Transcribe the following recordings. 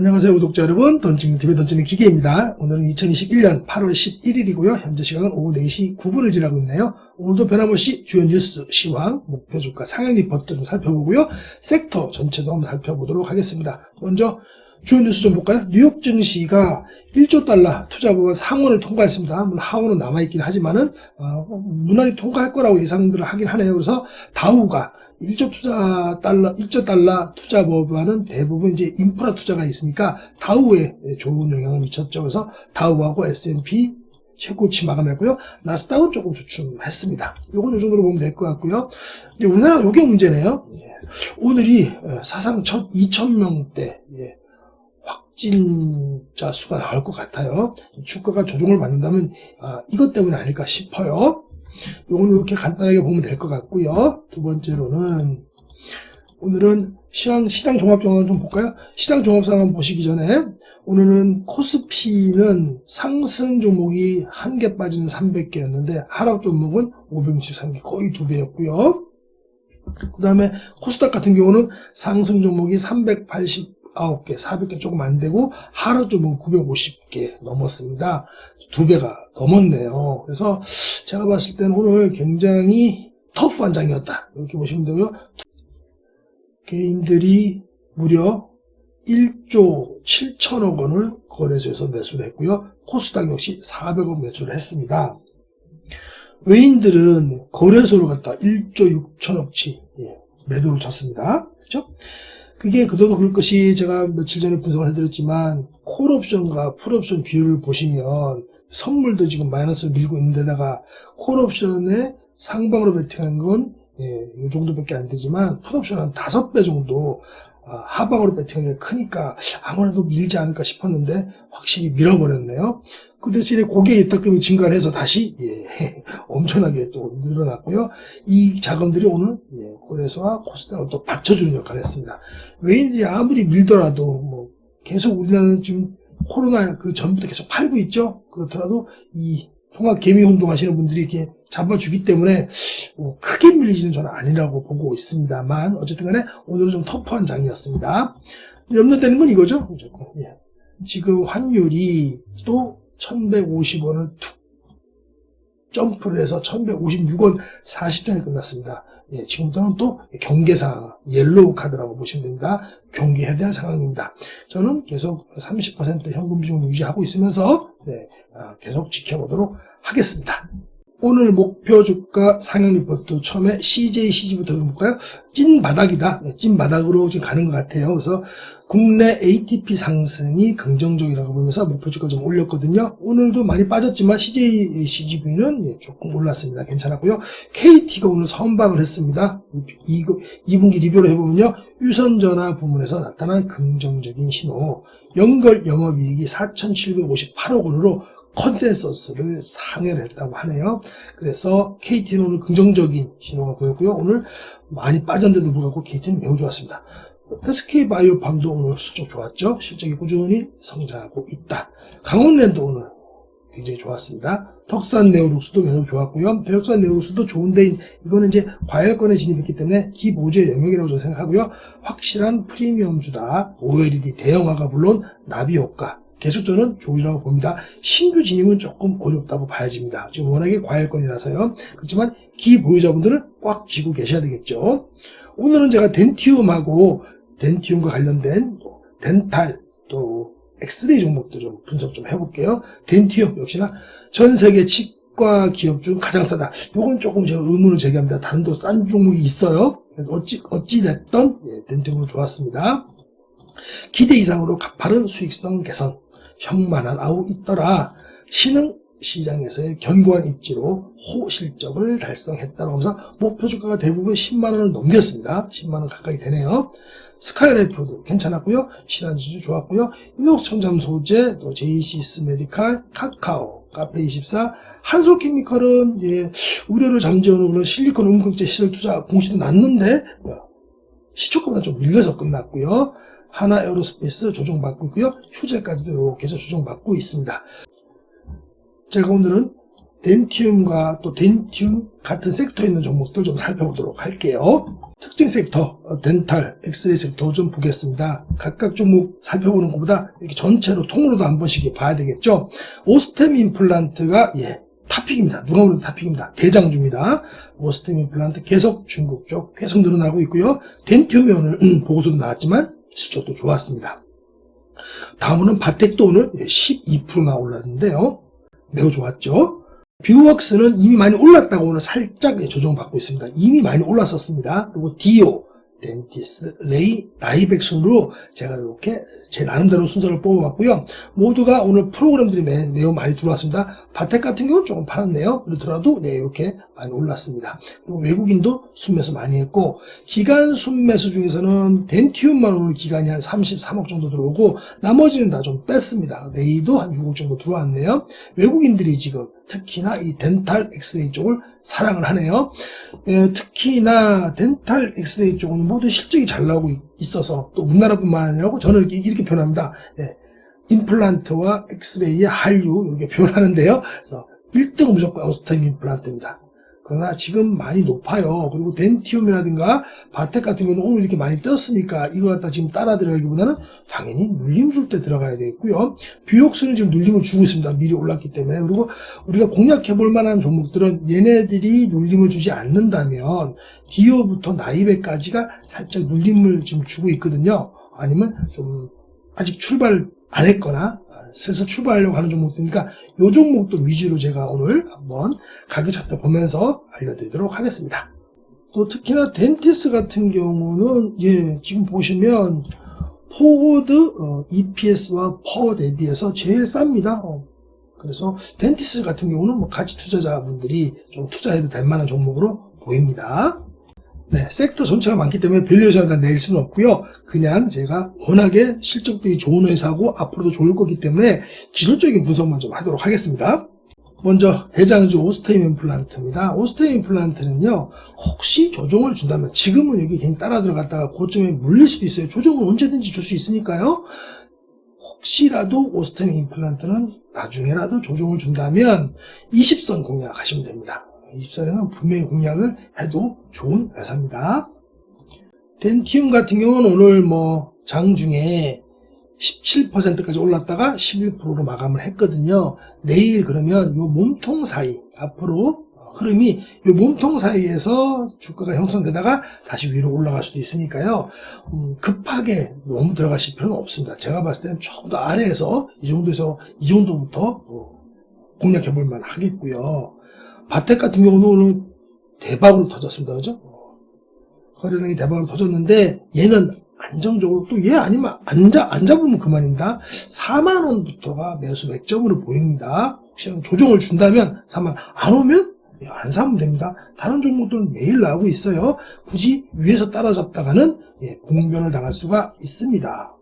안녕하세요 구독자 여러분 던치는TV의 던치는 기계입니다 오늘은 2021년 8월 11일이고요 현재 시각은 오후 4시 9분을 지나고 있네요 오늘도 변함없이 주요 뉴스, 시황, 목표 주가 상향 리포트 좀 살펴보고요 섹터 전체도 한번 살펴보도록 하겠습니다 먼저 주요 뉴스 좀 볼까요? 뉴욕 증시가 1조 달러 투자법안 상원을 통과했습니다. 물론 하원은 남아있긴 하지만은, 어, 무난히 통과할 거라고 예상들을 하긴 하네요. 그래서 다우가 1조 투자 달러, 1조 달러 투자 법안은 대부분 이제 인프라 투자가 있으니까 다우에 좋은 영향을 미쳤죠. 그래서 다우하고 S&P 최고치 마감했고요. 나스닥은 조금 주춤했습니다. 요건 요 정도로 보면 될 것 같고요. 이제 우리나라 요게 문제네요. 예. 오늘이 사상 첫 2,000명대 예. 확진자 수가 나올 것 같아요. 주가가 조정을 받는다면 아, 이것 때문에 아닐까 싶어요. 요건 이렇게 간단하게 보면 될 것 같고요. 두 번째로는 오늘은 시장, 시장 종합 상황 좀 볼까요? 시장 종합 상황 보시기 전에 오늘은 코스피는 상승 종목이 한 개 빠지는 300개였는데 하락 종목은 563개 거의 두 배였고요. 그 다음에 코스닥 같은 경우는 상승 종목이 389개, 400개 조금 안 되고 하락 종목은 950개 넘었습니다. 두 배가 넘었네요. 그래서 제가 봤을 때는 오늘 굉장히 터프한 장이었다. 이렇게 보시면 되고요. 개인들이 무려 1조 7천억 원을 거래소에서 매수를 했고요. 코스닥 역시 400억 매수를 했습니다. 외인들은 거래소로 갔다 1조 6천억치 예, 매도를 쳤습니다. 그렇죠? 그게 그도도 그럴 것이 제가 며칠 전에 분석을 해드렸지만 콜옵션과 풀옵션 비율을 보시면 선물도 지금 마이너스를 밀고 있는데다가 콜옵션에 상방으로 베팅한 건 예, 이 정도밖에 안 되지만 풋옵션 한 다섯 배 정도 아, 하방으로 베팅이 크니까 아무래도 밀지 않을까 싶었는데 확실히 밀어버렸네요. 그 대신에 고객 예탁금이 증가를 해서 다시 예, 엄청나게 또 늘어났고요. 이 자금들이 오늘 예, 거래소와 코스닥을 또 받쳐주는 역할을 했습니다. 외인들이 아무리 밀더라도 뭐 계속 우리나라는 지금 코로나 그 전부터 계속 팔고 있죠. 그렇더라도 이 통합 개미 운동하시는 분들이 이렇게 잡아주기 때문에 뭐 크게 밀리지는 저는 아니라고 보고 있습니다만 어쨌든 간에 오늘은 좀 터프한 장이었습니다. 염려되는 건 이거죠. 예. 지금 환율이 또 1150원을 툭 점프를 해서 1156원 40전에 끝났습니다. 예, 지금부터는 또 경계상 옐로우 카드라고 보시면 됩니다. 경계해야 될 상황입니다. 저는 계속 30% 현금 비중을 유지하고 있으면서 네, 아, 계속 지켜보도록 하겠습니다. 오늘 목표 주가 상향 리포트 처음에 CJ, CG부터 볼까요? 찐 바닥이다. 네, 찐 바닥으로 지금 가는 것 같아요. 그래서 국내 ATP 상승이 긍정적이라고 보면서 목표 주가 좀 올렸거든요. 오늘도 많이 빠졌지만 CJ, CGV는 예, 조금 올랐습니다. 괜찮았고요. KT가 오늘 선방을 했습니다. 이, 2분기 리뷰를 해보면요. 유선전화 부문에서 나타난 긍정적인 신호. 연결 영업이익이 4,758억 원으로 컨센서스를 상회를 했다고 하네요. 그래서 KT는 오늘 긍정적인 신호가 보였고요. 오늘 많이 빠졌는데도 불구하고 KT는 매우 좋았습니다. SK바이오팜도 오늘 실적 좋았죠. 실적이 꾸준히 성장하고 있다. 강원랜드 오늘 굉장히 좋았습니다. 덕산 네오룩스도 매우 좋았고요. 대역산 네오룩스도 좋은데 이거는 이제 과열권에 진입했기 때문에 기보조의 영역이라고 저는 생각하고요. 확실한 프리미엄주다. OLED 대형화가 물론 나비 효과 계속 저는 좋으리라고 봅니다. 신규 진입은 조금 어렵다고 봐야집니다. 지금 워낙에 과열권이라서요. 그렇지만 기보유자분들은 꽉 쥐고 계셔야 되겠죠. 오늘은 제가 덴티움하고 덴티움과 관련된 또 덴탈 또 엑스레이 종목도 좀 분석 좀 해볼게요. 덴티움 역시나 전 세계 치과 기업 중 가장 싸다. 요건 조금 제가 의문을 제기합니다. 다른 또 싼 종목이 있어요. 어찌 어찌 됐던 예, 덴티움은 좋았습니다. 기대 이상으로 가파른 수익성 개선. 형만한 아우 있더라. 신흥 시장에서의 견고한 입지로 호실적을 달성했다고 하면서 목표 주가가 대부분 10만 원을 넘겼습니다. 10만 원 가까이 되네요. 스카이라이프도 괜찮았고요. 신한지수 좋았고요. 인옥청잠 소재, 또 제이시스 메디칼, 카카오, 카페24, 한솔케미컬은 예, 우려를 잠재우는 그런 실리콘 음극재 시설 투자 공시도 났는데 시초가보다 좀 밀려서 끝났고요. 하나 에어로스페이스 조정받고 있고요. 휴재까지도 이렇게 해서 조정받고 있습니다. 제가 오늘은 덴티움과 또 덴티움 같은 섹터에 있는 종목들 좀 살펴보도록 할게요. 특징 섹터, 어, 덴탈, 엑스레이 섹터 좀 보겠습니다. 각각 종목 살펴보는 것보다 이렇게 전체로 통으로도 한 번씩 봐야 되겠죠. 오스템 임플란트가 예 탑픽입니다. 누가 보래도 탑픽입니다. 대장주입니다. 오스템 임플란트 계속 중국 쪽 계속 늘어나고 있고요. 덴티움이 오늘 음, 보고서도 나왔지만 실적도 좋았습니다. 다음으로는 바텍도 오늘 12%나 올랐는데요. 매우 좋았죠. 뷰웍스는 이미 많이 올랐다고 오늘 살짝 조정받고 있습니다. 이미 많이 올랐었습니다. 그리고 디오, 덴티스, 레이, 나이백 순으로 제가 이렇게 제 나름대로 순서를 뽑아봤고요. 모두가 오늘 프로그램들이 매, 매우 많이 들어왔습니다. 바텍 같은 경우는 조금 팔았네요. 그렇더라도 네 이렇게 많이 올랐습니다. 그리고 외국인도 순매수 많이 했고 기간 순매수 중에서는 덴티움만 오늘 기간이 한 33억 정도 들어오고 나머지는 다 좀 뺐습니다. 레이도 한 6억 정도 들어왔네요. 외국인들이 지금 특히나 이 덴탈 엑스레이 쪽을 사랑을 하네요. 예, 특히나 덴탈 엑스레이 쪽은 모두 실적이 잘 나오고 있어서 또 우리나라뿐만 아니라 저는 이렇게, 이렇게 표현합니다. 예, 임플란트와 엑스레이의 한류 이렇게 표현하는데요. 그래서 1등은 무조건 오스템 임플란트입니다. 그러나 지금 많이 높아요. 그리고 덴티움이라든가 바텍 같은 경우는 오늘 이렇게 많이 떴으니까 이걸 갖다 지금 따라 들어가기보다는 당연히 눌림 줄 때 들어가야 되겠고요. 비옥수는 지금 눌림을 주고 있습니다. 미리 올랐기 때문에. 그리고 우리가 공략해 볼 만한 종목들은 얘네들이 눌림을 주지 않는다면 디오부터 나이베까지가 살짝 눌림을 지금 주고 있거든요. 아니면 좀 아직 출발 안 했거나 슬슬 출발하려고 하는 종목들이니까 요 종목들 위주로 제가 오늘 한번 가격 차트 보면서 알려드리도록 하겠습니다. 또 특히나 덴티스 같은 경우는 예 지금 보시면 포워드 어, EPS와 퍼 대비해서 제일 쌉니다. 어, 그래서 덴티스 같은 경우는 뭐 가치 투자자분들이 좀 투자해도 될 만한 종목으로 보입니다. 네, 섹터 전체가 많기 때문에 밸류에이션을 내릴 수는 없고요. 그냥 제가 워낙에 실적들이 좋은 회사고 앞으로도 좋을 거기 때문에 기술적인 분석만 좀 하도록 하겠습니다. 먼저 대장주 오스테임 임플란트입니다. 오스테임 임플란트는요. 혹시 조정을 준다면 지금은 여기 괜히 따라 들어갔다가 고점에 물릴 수도 있어요. 조정은 언제든지 줄 수 있으니까요. 혹시라도 오스테임 임플란트는 나중에라도 조정을 준다면 20선 공략하시면 됩니다. 20선에는 분명히 공략을 해도 좋은 회사입니다. 덴티움 같은 경우는 오늘 뭐 장중에 17%까지 올랐다가 11%로 마감을 했거든요. 내일 그러면 요 몸통 사이 앞으로 흐름이 요 몸통 사이에서 주가가 형성되다가 다시 위로 올라갈 수도 있으니까요. 음, 급하게 너무 들어가실 필요는 없습니다. 제가 봤을 때는 조금 더 아래에서 이 정도에서 이 정도부터 어, 공략해 볼만 하겠고요. 바텍 같은 경우는 오늘 대박으로 터졌습니다. 그죠? 거래량이 대박으로 터졌는데 얘는 안정적으로 또 얘 아니면 안, 잡, 안 잡으면 그만입니다. 4만 원부터가 매수 맥점으로 보입니다. 혹시 조정을 준다면 4만 안 오면 예, 안 사면 됩니다. 다른 종목들은 매일 나오고 있어요. 굳이 위에서 따라잡다가는 예, 공변을 당할 수가 있습니다.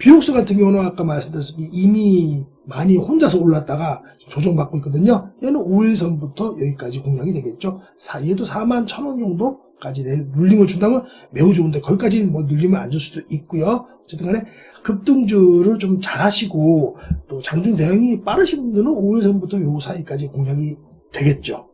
비옥수 같은 경우는 아까 말씀드렸듯이 이미 많이 혼자서 올랐다가 조정받고 있거든요. 얘는 5일선부터 여기까지 공략이 되겠죠. 사이에도 4만 1천원 정도까지 내 눌림을 준다면 매우 좋은데 거기까지 뭐 눌림을 안 줄 수도 있고요. 어쨌든 간에 급등주를 좀 잘하시고 또 장중 대응이 빠르신 분들은 5일선부터 요 사이까지 공략이 되겠죠.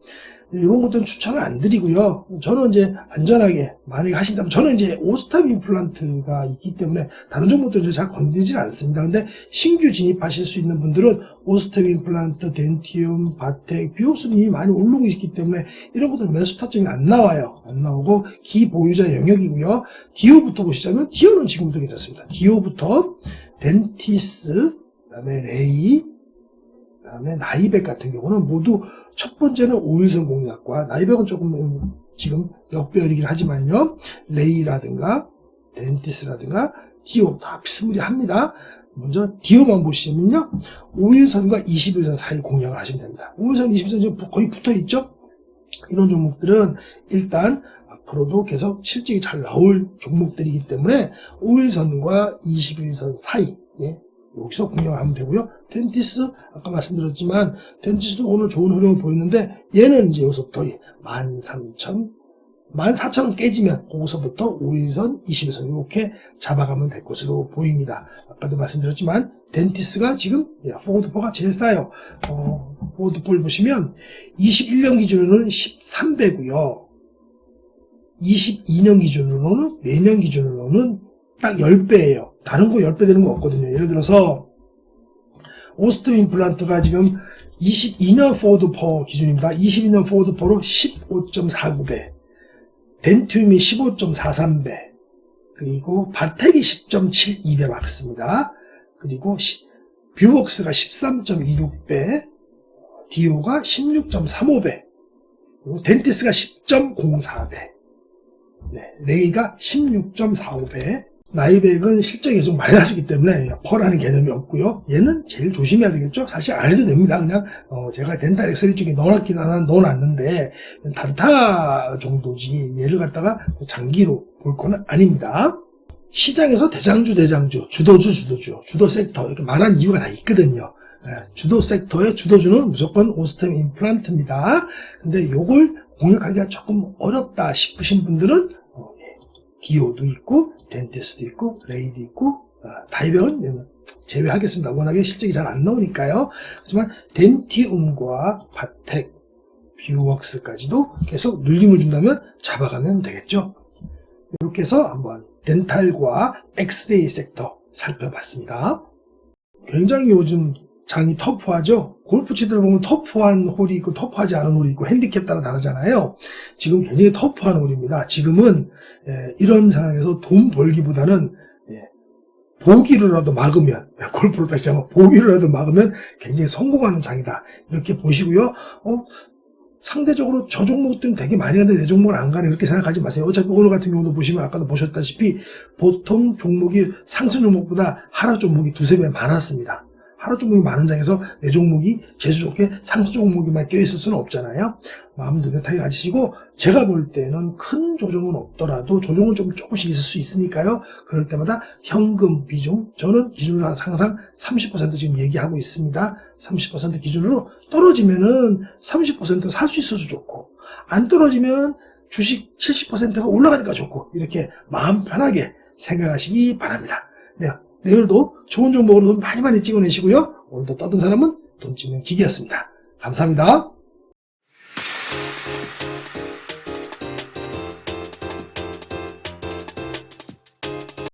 이런 것들은 추천을 안 드리고요. 저는 이제 안전하게 만약에 하신다면 저는 이제 오스탑 임플란트가 있기 때문에 다른 종목들은 잘 건드리질 않습니다. 근데 신규 진입하실 수 있는 분들은 오스탑 임플란트, 덴티움, 바텍, 비옵스님이 많이 오르고 있기 때문에 이런 것들 매수 타점이 안 나와요. 안 나오고 기보유자 영역이고요. 디오부터 보시자면 디오는 지금부터 괜찮습니다. 디오부터 덴티스, 그다음에 레이, 그다음에 나이백 같은 경우는 모두 첫 번째는 5일선 공략과 나이백은 조금 지금 역배열이긴 하지만요. 레이라든가 덴티스라든가 디오 다 비스무리합니다. 먼저 디오만 보시면요. 5일선과 21선 사이 공략을 하시면 됩니다. 5일선, 21선 지금 거의 붙어 있죠? 이런 종목들은 일단 앞으로도 계속 실적이 잘 나올 종목들이기 때문에 5일선과 21선 사이 예, 여기서 공략하면 되고요. 덴티스 아까 말씀드렸지만 덴티스도 오늘 좋은 흐름을 보였는데 얘는 이제 여기서부터 13,000, 14,000원 깨지면 거기서부터 5일선, 20일선 이렇게 잡아가면 될 것으로 보입니다. 아까도 말씀드렸지만 덴티스가 지금 예, 포워드포가 제일 싸요. 어, 포워드포를 보시면 21년 기준으로는 13배고요. 22년 기준으로는 내년 기준으로는 딱 10배예요. 다른 거 10배 되는 거 없거든요. 예를 들어서 오스트 임플란트가 지금 22년 포워드 퍼 기준입니다. 22년 포워드 퍼로 15.49배, 덴튬이 15.43배, 그리고 바텍이 10.72배 맞습니다. 그리고 시- 뷰웍스가 13.26배, 디오가 16.35배, 그리고 덴티스가 10.04배, 네, 레이가 16.45배, 나이백은 실적이 계속 마이너스이기 때문에 펄하는 개념이 없고요. 얘는 제일 조심해야 되겠죠. 사실 안 해도 됩니다. 그냥 어, 제가 덴탈 엑스레이 쪽에 넣어놨긴 하나 넣어놨는데 단타 정도지 얘를 갖다가 장기로 볼 거는 아닙니다. 시장에서 대장주 대장주 주도주 주도주 주도 섹터 이렇게 말한 이유가 다 있거든요. 예, 주도 섹터의 주도주는 무조건 오스템 임플란트입니다. 근데 요걸 공략하기가 조금 어렵다 싶으신 분들은 디오도 있고 덴티스도 있고 레이도 있고 아, 다이백은 예, 제외하겠습니다. 워낙에 실적이 잘 안 나오니까요. 하지만 덴티움과 바텍, 뷰웍스까지도 계속 눌림을 준다면 잡아가면 되겠죠. 이렇게 해서 한번 덴탈과 엑스레이 섹터 살펴봤습니다. 굉장히 요즘 장이 터프하죠? 골프 치다 보면 터프한 홀이 있고 터프하지 않은 홀이 있고 핸디캡 따라 다르잖아요. 지금 굉장히 터프한 홀입니다. 지금은 예, 이런 상황에서 돈 벌기보다는 예, 보기로라도 막으면 예, 골프를 다시 한번 보기로라도 막으면 굉장히 성공하는 장이다. 이렇게 보시고요. 어, 상대적으로 저 종목들은 되게 많이 하는데 내 종목은 안 가네 그렇게 생각하지 마세요. 어차피 오늘 같은 경우도 보시면 아까도 보셨다시피 보통 종목이 상승 종목보다 하락 종목이 두세 배 많았습니다. 하락 종목이 많은 장에서 내 종목이 재수 좋게 상승 종목이만 껴있을 수는 없잖아요. 마음 느긋하게 가지시고 제가 볼 때는 큰 조정은 없더라도 조정은 좀 조금씩 있을 수 있으니까요. 그럴 때마다 현금 비중 저는 기준으로 항상 30% 지금 얘기하고 있습니다. 30% 기준으로 떨어지면은 30%살 수 있어서 좋고 안 떨어지면 주식 70%가 올라가니까 좋고 이렇게 마음 편하게 생각하시기 바랍니다. 네, 내일도 좋은 돈 많이 많이 찍어내시고요. 오늘도 떠든 사람은 돈 찍는 기계였습니다. 감사합니다.